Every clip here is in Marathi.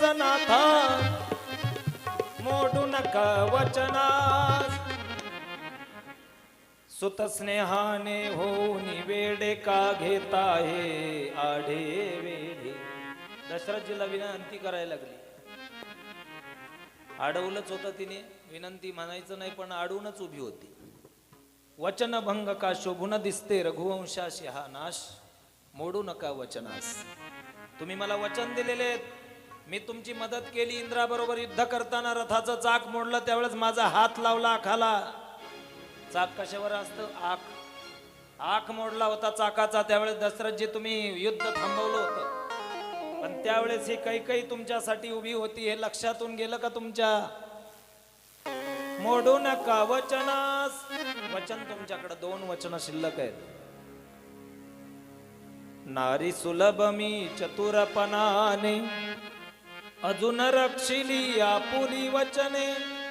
नाथा मोडू नका वचनास सुत स्नेहाने होऊन वेडे का घेता हे आढे वेढे. दशरथजीला विनंती करायला लागली. अडवलंच होतं तिने. विनंती म्हणायचं नाही पण अडवूनच उभी होती. वचनभंग का शोभून दिसते रघुवंशाशी हा नाश. मोडू नका वचनास. तुम्ही मला वचन दिलेले आहेत. मी तुमची मदत केली इंद्राबरोबर युद्ध करताना रथाचं चाक मोडलं त्यावेळेस माझा हात लावला आखाला. चाक कशावर असतं? आख. आख मोडला होता चाकाचा त्यावेळेस दशरथजी तुम्ही युद्ध थांबवलं होतं. पण त्यावेळेस ही काही काही तुमच्यासाठी उभी होती हे लक्षातून गेलं का तुमच्या? मोडू नका वचनास. वचन तुमच्याकडे दोन वचन शिल्लक आहेत. नारी सुलभ मी चतुरपणाने अजून रक्षिली आपुली वचने.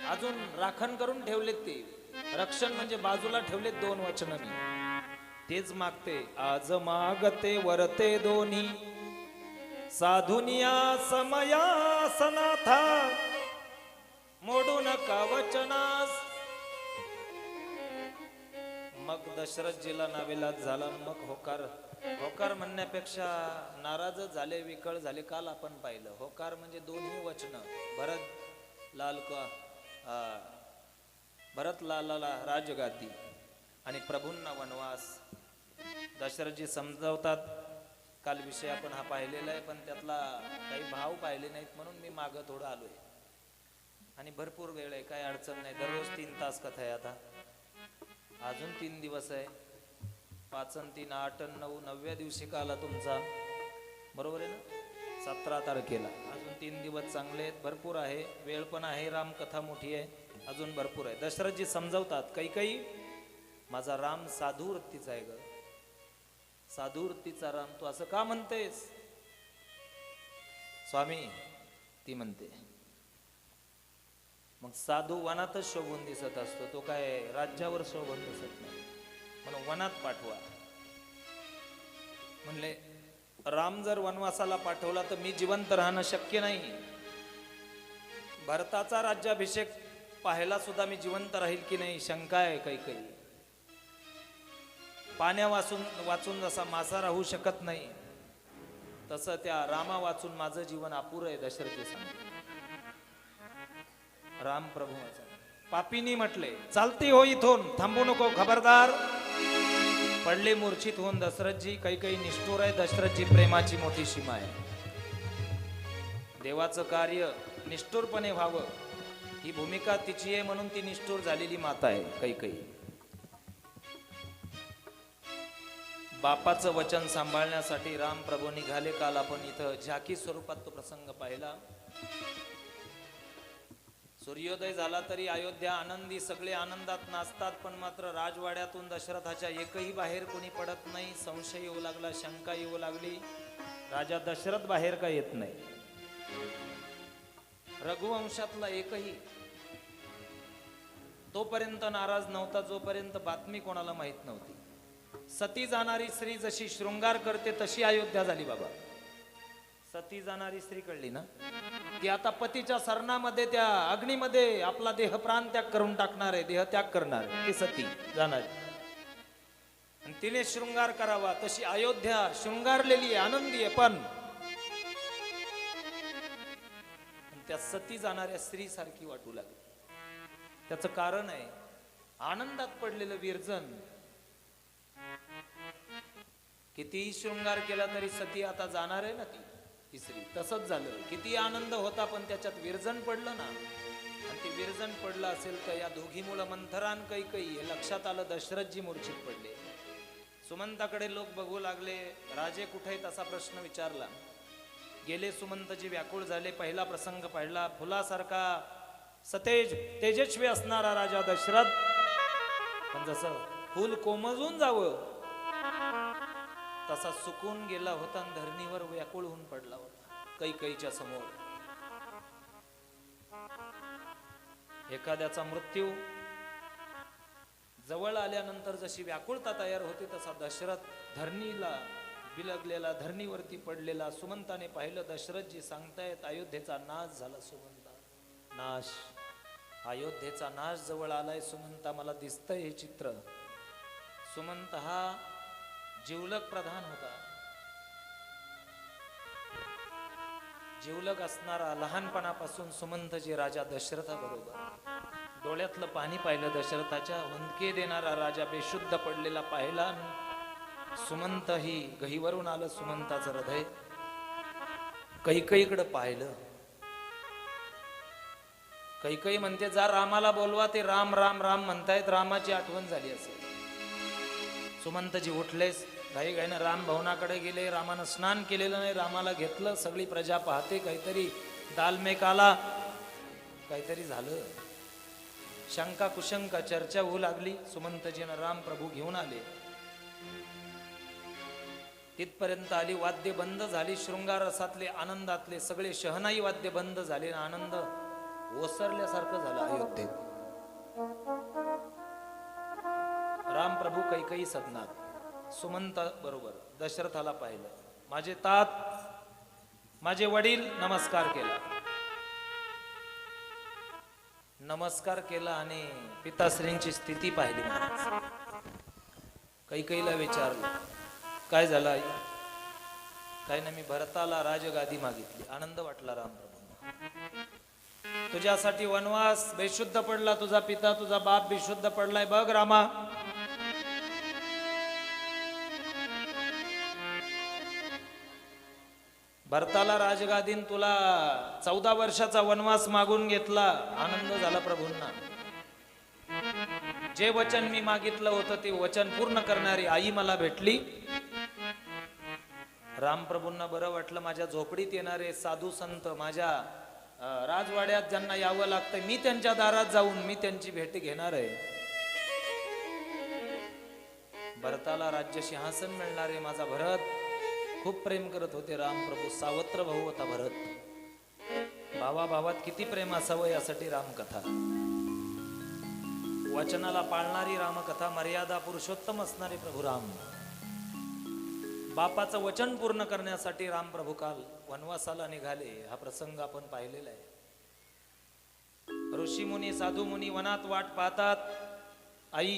अजून राखण करून ठेवलेत ते. रक्षण म्हणजे बाजूला ठेवलेत दोन वचन मी. तेच मागते. आज मागते वरते दोन्ही. साधुनिया समया सनाथा. मोडू नका वचनास. मग दशरथजीला नाविलाज झाला मग होकार होकार म्हणण्यापेक्षा नाराज झाले विकळ झाले काल आपण पाहिलं. होकार म्हणजे दोन्ही वचन. भरत लाल भरत लालाला राजगादी आणि प्रभूंना वनवास. दशरथजी समजावतात काल विषय आपण हा पाहिलेला आहे पण त्यातला काही भाव पाहिले नाहीत म्हणून मी मागं थोडं आलोय. आणि भरपूर वेळ आहे काही अडचण नाही. दररोज तीन तास कथा आहे आता. अजून तीन दिवस आहे. पाचन तीन आठ नऊ नवव्या दिवशी का आला तुमचा. बरोबर आहे ना? सतरा तारखेला. अजून तीन दिवस चांगले आहेत भरपूर आहे. वेळ पण आहे रामकथा मोठी आहे अजून भरपूर आहे. दशरथजी समजावतात काही काही माझा राम साधू वृत्तीचा आहे ग. साधू वृत्तीचा राम तू असं का म्हणतेस? स्वामी ती म्हणते मग साधू वनातच शोभून दिसत असतो. तो काय राज्यावर शोभून दिसत नाही. वनात पाठवा. म्हणले राम जर वनवासाला पाठवला तर मी जिवंत राहणं शक्य नाही. भारताचा राज्याभिषेक पाहायला सुद्धा मी जिवंत राहील की नाही शंका आहे काही काही पाण्या वाचून वाचून जसा मासा राहू शकत नाही तसं त्या रामा वाचून माझं जीवन अपुरं आहे दशरथी सांग राम प्रभू वाचा. पापीनी म्हटले चालते हो इथून थांबू नको खबरदार. पडले मूर्छित होऊन दशरथजी काही काही निष्ठुर आहे दशरथजी प्रेमाची मोठी सीमा आहे. देवाचं कार्य निष्ठुरपणे व्हावं. ही भूमिका तिची आहे म्हणून ती निष्ठुर झालेली माता आहे काही काही. बापाचं वचन सांभाळण्यासाठी राम प्रभू निघाले काल आपण इथं झाकी स्वरूपात तो प्रसंग पाहिला. सूर्योदय झाला तरी अयोध्या आनंदी सगळे आनंदात नाचतात पण मात्र राजवाड्यातून दशरथाच्या एकही बाहेर कोणी पडत नाही. संशय येऊ लागला शंका येऊ लागली. राजा दशरथ बाहेर का येत नाही? रघुवंशातला एकही. तोपर्यंत नाराज नव्हता जोपर्यंत बातमी कोणाला माहीत नव्हती. सती जाणारी स्त्री जशी शृंगार करते तशी अयोध्या झाली बाबा. सती जाणारी स्त्री कळली ना? की आता पतीच्या सरणामध्ये त्या अग्नीमध्ये आपला देह प्राण त्याग करून टाकणार आहे देह त्याग करणार ती सती जाणार आणि तिने शृंगार करावा. तशी अयोध्या शृंगारलेली आहे आनंदी आहे पण त्या सती जाणाऱ्या स्त्री सारखी वाटू लागली. त्याचं कारण आहे आनंदात पडलेलं विरजन. कितीही शृंगार केला तरी सती आता जाणार आहे ना ती. तिसरी. स्त्री तसंच झालं. किती आनंद होता पण त्याच्यात विरजन पडलं ना. आणि ते विरजन पडलं असेल तर या दोघीमुळं मंथरान काही काही हे लक्षात आलं दशरथजी मूर्छित पडले. सुमंताकडे लोक बघू लागले. राजे कुठे आहेत असा प्रश्न विचारला. गेले सुमंतजी व्याकुळ झाले. पहिला प्रसंग पाहिला. फुलासारखा सतेज तेजस्वी असणारा राजा दशरथ. पण जसं फुल कोमजून जावं तसा सुकून गेला होता आणि धरणीवर व्याकुळ होऊन पडला होता. कैकईच्या समोर. एखाद्याचा मृत्यू जवळ आल्यानंतर जशी व्याकुळता तयार होते तसा दशरथ धरणीला बिलगलेला धरणीवरती पडलेला सुमंताने पाहिलं. दशरथजी सांगतायत अयोध्येचा नाश झाला सुमंता. नाश? अयोध्येचा नाश जवळ आलाय सुमंता मला दिसतंय हे चित्र. सुमंत हा जिवलक प्रधान होता. जिवलक असणारा लहानपणापासून सुमंतजी राजा दशरथाबरोबर डोळ्यातलं पाणी पाहिलं दशरथाच्या हुंदके देणारा राजा बेशुद्ध पडलेला पाहिला सुमंत ही गहीवरून आलं सुमंताचं हृदय. कैकईकडे पाहिलं. कैकई म्हणते जा रामाला बोलवा ते राम राम राम म्हणतायत रामाची आठवण झाली असेल. सुमंतजी उठलेस घाई घाईनं राम भवनाकडे गेले रामानं स्नान केलेलं नाही रामाला घेतलं सगळी प्रजा पाहते काहीतरी दालमेकाला काहीतरी झालं. शंका कुशंका चर्चा होऊ लागली. सुमंतजीनं राम प्रभू घेऊन आले. तिथपर्यंत आली वाद्य बंद झाली शृंगार रसातले आनंदातले सगळे शहनाई वाद्य बंद झाले आनंद ओसरल्यासारखं झालं. अयोध्येत. राम प्रभू कैकई सदनात सुमंता बरोबर दशरथाला पाहिलं. माझे तात माझे वडील नमस्कार केला. नमस्कार केला आणि पिताश्रींची स्थिती पाहिली कैकईला विचारलं काय झालं आई? काय नाही मी भरताला राजगादी मागितली. आनंद वाटला रामप्रभू तुझ्यासाठी वनवास बेशुद्ध पडला तुझा पिता तुझा बाप बेशुद्ध पडलाय. बघ रामा भरताला राजगादीन तुला चौदा वर्षाचा वनवास मागून घेतला. आनंद झाला प्रभूंना. जे वचन मी मागितलं होतं ते वचन पूर्ण करणारी आई मला भेटली. रामप्रभूंना बरं वाटलं माझ्या झोपडीत येणारे साधू संत माझ्या राजवाड्यात ज्यांना यावं लागतंय मी त्यांच्या दारात जाऊन मी त्यांची भेट घेणार आहे. भरताला राज्य सिंहासन मिळणारे माझा भरत. खूप प्रेम करत होते रामप्रभू सावत्र भाऊ होता भरत. भावा भावात किती प्रेम असावं यासाठी रामकथा. वचनाला पाळणारी रामकथा मर्यादा पुरुषोत्तम असणारे प्रभू राम. बापाचं वचन पूर्ण करण्यासाठी रामप्रभू काल वनवासाला निघाले. हा प्रसंग आपण पाहिलेला आहे. ऋषी मुनी साधू मुनी वनात वाट पाहतात. आई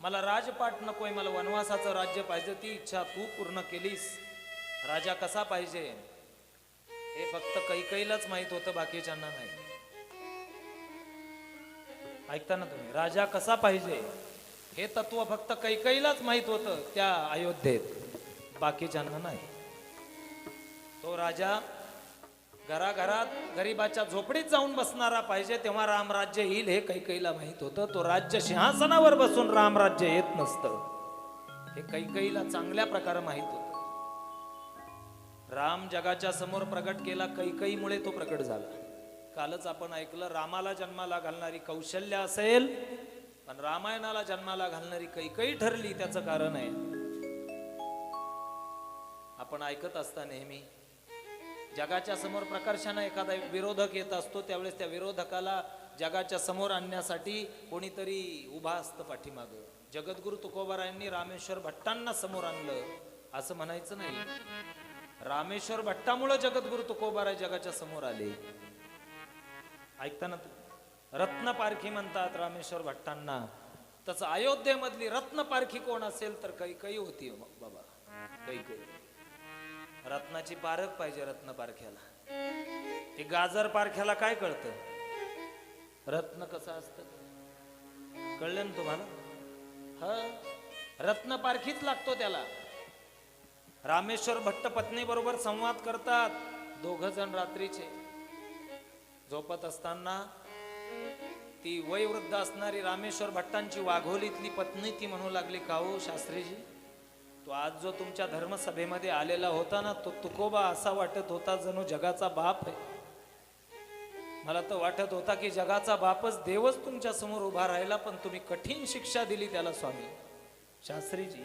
मला राजपाट नकोय मला वनवासाचं राज्य पाहिजे ती इच्छा तू पूर्ण केलीस. राजा कसा पाहिजे? हे फक्त कैकईलाच माहीत होतं बाकीच्यांना नाही. ऐकता ना तुम्ही राजा कसा पाहिजे? हे तत्व फक्त कैकईलाच माहीत होतं त्या अयोध्येत. बाकीच्यांना नाही. तो राजा घराघरात गरीबाच्या झोपडीत जाऊन बसणारा पाहिजे तेव्हा रामराज्य येईल हे कैकईला माहीत होतं. तो राज्य सिंहासनावर बसून रामराज्य येत नसतं. हे कैकईला चांगल्या प्रकारे माहीत होतं. राम जगाच्या समोर प्रगट केला कैकईमुळे तो प्रकट झाला. कालच आपण ऐकलं रामाला जन्माला घालणारी कौशल्य असेल पण रामायणाला जन्माला घालणारी कैकई ठरली त्याचं कारण आहे. आपण ऐकत असता नेहमी जगाच्या समोर प्रकर्षानं एखादा विरोधक येत असतो त्यावेळेस त्या विरोधकाला जगाच्या समोर आणण्यासाठी कोणीतरी उभा असतं पाठीमागं. जगद्गुरु तुकोबारायांनी रामेश्वर भट्टांना समोर आणलं असं म्हणायचं नाही. रामेश्वर भट्टामुळं जगद्गुरु तुकोबाराय जगाच्या समोर आले. ऐकताना रत्न पारखी म्हणतात रामेश्वर भट्टांना तसं अयोध्येमधली रत्न पारखी कोण असेल तर काही काही होती हो, बाबा. कैकई रत्नाची पारख पाहिजे रत्न पारख्याला. ते गाजर पारख्याला काय कळतं? रत्न कसं असतं? कळलं ना तुम्हाला? ह रत्न पारखीच लागतो त्याला. रामेश्वर भट्ट पत्नी बरोबर संवाद करतात दोघ जण रात्रीचे. झोपत असताना ती वयवृद्ध असणारी रामेश्वर भट्टांची वाघोलीतली पत्नी ती म्हणू लागली का हो शास्त्रीजी तो आज जो तुमच्या धर्मसभेमध्ये आलेला होता ना तो तुकोबा असा वाटत होता जणू जगाचा बाप आहे. मला तर वाटत होता की जगाचा बापच देवच तुमच्यासमोर उभा राहिला पण तुम्ही कठीण शिक्षा दिली त्याला स्वामी. शास्त्रीजी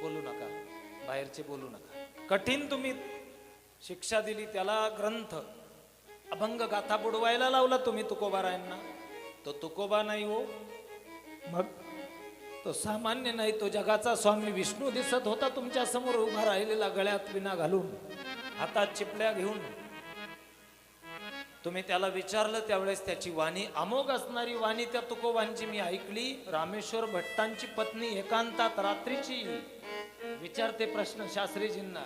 बोलू नका. बाहेरचे बोलू नका. कठीण तुम्ही शिक्षा दिली त्याला ग्रंथ. अभंग गाथा बुडवायला लावला तुम्ही तुकोबारायांना. तो तुकोबा नाही हो. मग? तो सामान्य नाही तो जगाचा स्वामी विष्णू दिसत होता तुमच्यासमोर उभा राहिलेला गळ्यात विना घालून हातात चिपड्या घेऊन. तुम्ही त्याला विचारलं त्यावेळेस त्याची वाणी अमोघ असणारी वाणी त्या तुकोबांची मी ऐकली. रामेश्वर भट्टांची पत्नी एकांतात रात्रीची. विचारते प्रश्न शास्त्रीजींना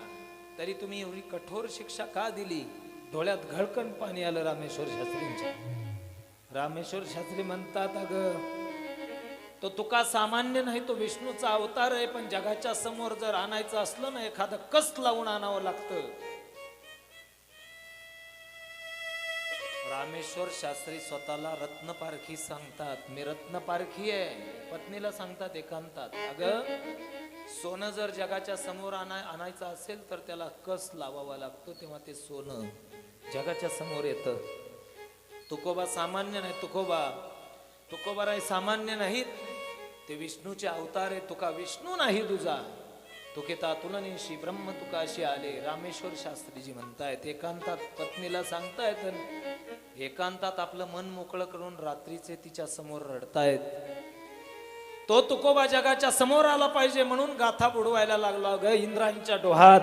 तरी तुम्ही एवढी कठोर शिक्षा का दिली? डोळ्यात घळकण पाणी आलं रामेश्वर शास्त्रींच्या. रामेश्वर शास्त्री म्हणतात अग तो तुका सामान्य नाही तो विष्णूचा अवतार आहे पण जगाच्या समोर जर आणायचं असलं ना एखादं कस लावून आणावं लागतं? रामेश्वर शास्त्री स्वतःला रत्नपारखी सांगतात. मी रत्नपारखी आहे. पत्नीला सांगतात एकांतात. अगं सोनं जर जगाच्या समोर आणा आणायचं असेल तर त्याला कस लावावा लागतो? तेव्हा ते सोनं जगाच्या समोर येतं. तुकोबा सामान्य नाही तुकोबा. तुकोबाराय सामान्य नाहीत? ते विष्णूचे अवतार आहे तुका विष्णू नाही तुझा. तुके तातुलनेशी ब्रह्म तुकाशी आले. रामेश्वर शास्त्रीजी म्हणतायत एकांतात पत्नीला सांगतायत एकांतात आपलं मन मोकळं करून रात्रीचे तिच्या समोर रडतायत. तो तुकोबा जगाच्या समोर आला पाहिजे म्हणून गाथा बुडवायला लागला ग इंद्रांच्या डोहात.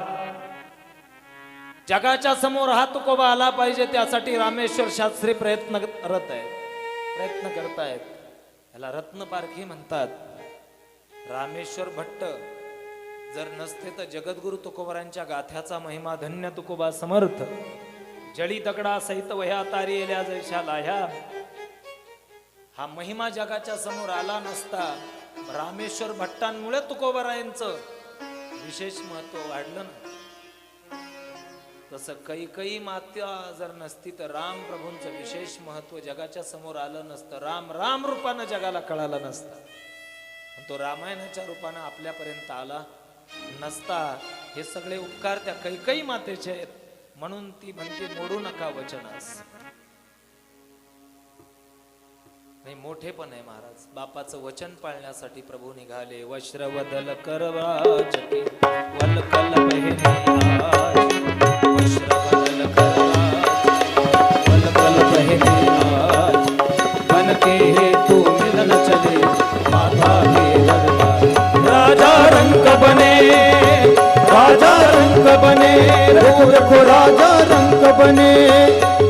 जगाच्या समोर हा तुकोबा आला पाहिजे त्यासाठी रामेश्वर शास्त्री प्रयत्न करत आहेत. प्रयत्न करतायत. याला रत्नपारखी म्हणतात. रामेश्वर भट्ट जर नसते तर जगद्गुरु तुकोबारांच्या गाथ्याचा महिमा धन्य तुकोबा समर्थ. जळी दगडा सहित वह्या तारी येल्या जैशा लाह्या. हा महिमा जगाच्या समोर आला नसता रामेश्वर भट्टांमुळे तुकोबारायांचं विशेष महत्त्व वाढलं ना तसं काही काही मात्या जर नसती तर राम प्रभूंचं विशेष महत्त्व जगाच्या समोर आलं नसतं. राम राम रूपानं जगाला कळालं नसतं. तो रामायणाच्या रूपानं आपल्यापर्यंत आला नसता. हे सगळे उपकार त्या काही काही मातेचे आहेत. म्हणून ती म्हणते मोडू नका वचनास. नाही मोठे पण आहे महाराज. बापाचं वचन पाळण्यासाठी प्रभू निघाले. वश्रवदल करवाचके देखो राजा रंग बने।